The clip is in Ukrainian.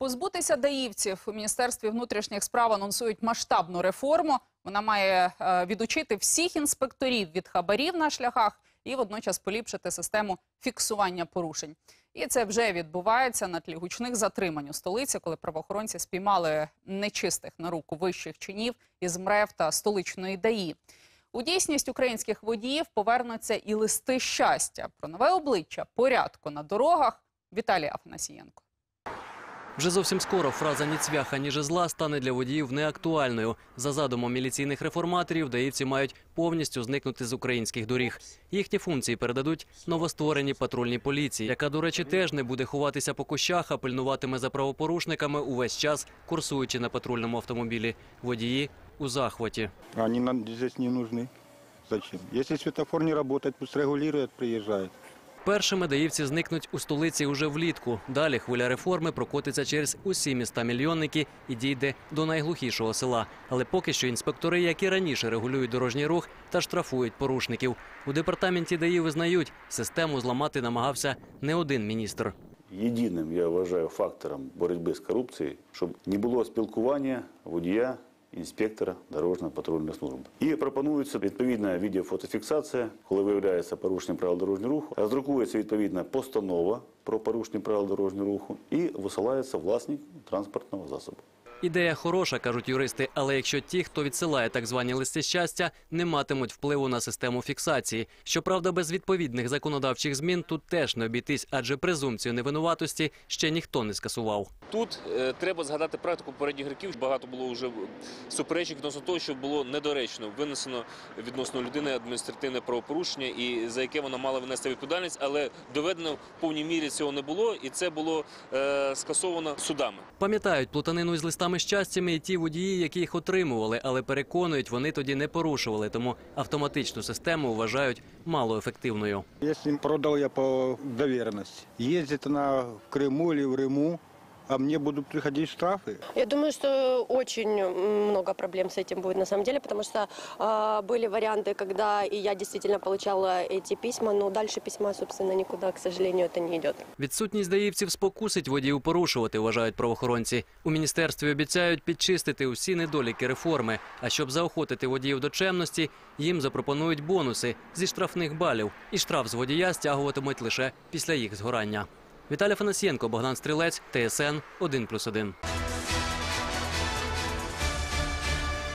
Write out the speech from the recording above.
Позбутися даївців у міністерстві внутрішніх справ анонсують масштабну реформу. Вона має е, відучити всіх інспекторів від хабарів на шляхах і водночас поліпшити систему фіксування порушень. І це вже відбувається на тлі гучних затримань у столиці, коли правоохоронці спіймали нечистих на руку вищих чинів із МРЕВ та столичної ДАІ. У дійсність українських водіїв повернуться і листи щастя про нове обличчя порядку на дорогах. Віталій Афанасієнко. Вже зовсім скоро фраза «ні цвяха, ні жезла» стане для водіїв неактуальною. За задумом міліційних реформаторів, даївці мають повністю зникнути з українських доріг. Їхні функції передадуть новоствореній патрульній поліції, яка, до речі, теж не буде ховатися по кущах, а пильнуватиме за правопорушниками увесь час, курсуючи на патрульному автомобілі. Водії у захваті. Они нам здесь не нужны. Зачем? Если светофор не работает, пусть регулирует, приезжает. Першими даївці зникнуть у столиці уже влітку. Далі хвиля реформи прокотиться через усі міста мільйонники і дійде до найглухішого села. Але поки що інспектори, як і раніше, регулюють дорожній рух та штрафують порушників. У департаменті ДАІ визнають, систему зламати намагався не один міністр. Єдиним, я вважаю, фактором боротьби з корупцією, щоб не було спілкування водія, інспектора дорожньо-патрульної служби. І пропонується відповідна відеофотофіксація, коли виявляється порушення правил дорожнього руху, роздрукується відповідна постанова про порушення правил дорожнього руху і висилається власник транспортного засобу. Ідея хороша, кажуть юристи, але якщо ті, хто відсилає так звані листи щастя, не матимуть впливу на систему фіксації. Щоправда, без відповідних законодавчих змін тут теж не обійтись, адже презумпцію невинуватості ще ніхто не скасував. Тут е, треба згадати практику попередніх років. Багато було вже суперечок відносно того, що було недоречно винесено відносно людини адміністративне правопорушення, і за яке вона мала винести відповідальність, але доведено в повній мірі цього не було, і це було е, скасовано судами. Пам'ятають плутанину із листами щастями і ті водії, які їх отримували, але переконують, вони тоді не порушували, тому автоматичну систему вважають малоефективною. Если продав я по довіреності. Їздити на Криму чи в Риму, а мне будут приходить штрафы. Я думаю, что очень м, много проблем с этим будет на самом деле, потому что а, были варианты, когда и я действительно получала эти письма, но дальше письма, собственно, никуда, к сожалению, это не идет. Відсутність даївців спокусить водіїв порушувати, вважають правоохоронці. У міністерстві обіцяють підчистити усі недоліки реформи. А щоб заохотити водіїв до чемності, їм запропонують бонуси зі штрафних балів. І штраф з водія стягуватимуть лише після їх згорання. Віталій Фанасієнко, Богдан Стрілець, ТСН 1+,1.